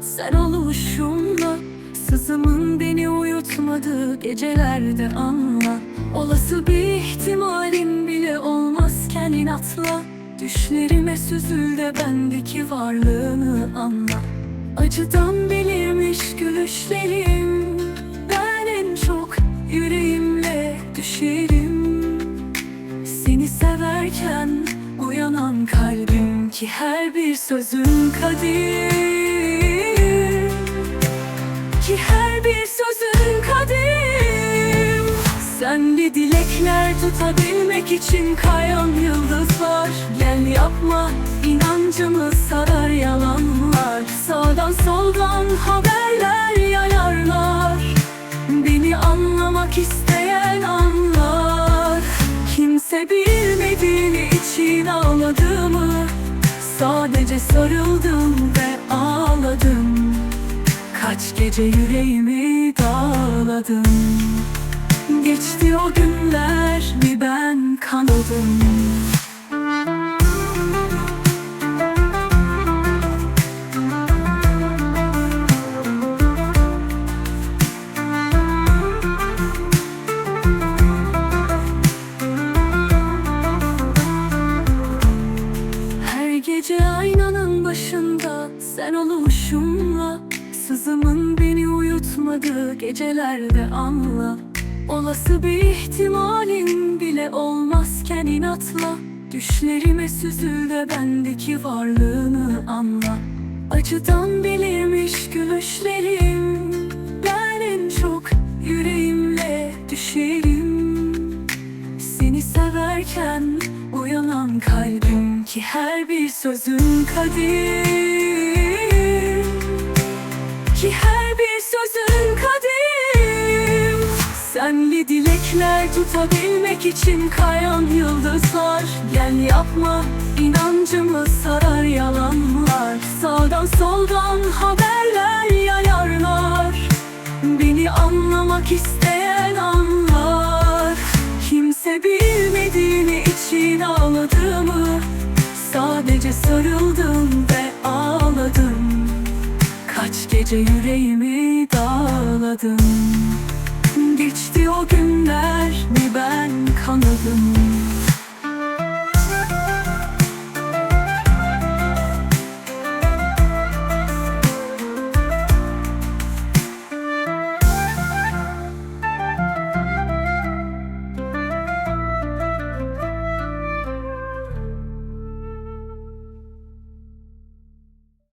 Sen oluşumla Sızımın beni uyutmadığı gecelerde anla. Olası bir ihtimalin bile olmazken inatla Düşlerime süzül de bendeki varlığını anla. Acıdan belirmiş gülüşlerim Ben en çok yüreğimle düşerim. Seni severken uyanan kalbim ki her bir sözün kadir Ki her bir sözün kadir Senli dilekler tutabilmek için kayan yıldızlar. Gel yapma inancımı sarar yalanlar. Sağdan soldan haberler yayarlar. Beni anlamak isteyen Sadece sarıldım ve ağladım. Kaç gece yüreğimi dağladım. Geçti o günler bir ben kanadım aynanın başında sen oluşumla Sızımın beni uyutmadığı gecelerde anla. Olası bir ihtimalin bile olmazken inatla. Düşlerime süzül de bendeki varlığını anla. Acıdan belirmiş gülüşlerim Ben en çok yüreğimle düşerim. Seni severken uyanan kalbim ki her bir sözün kadir Ki her bir sözün kadir Senli dilekler tutabilmek için kayan yıldızlar. Gel yapma inancımı sarar yalanlar. Sağdan soldan haberler yayarlar. Beni anlamak isteyen anlar. Kimse bilmediğini için ağladığımı Sadece sarıldım ve ağladım. Kaç gece yüreğimi dağladım. Geçti o günler bir ben kanadım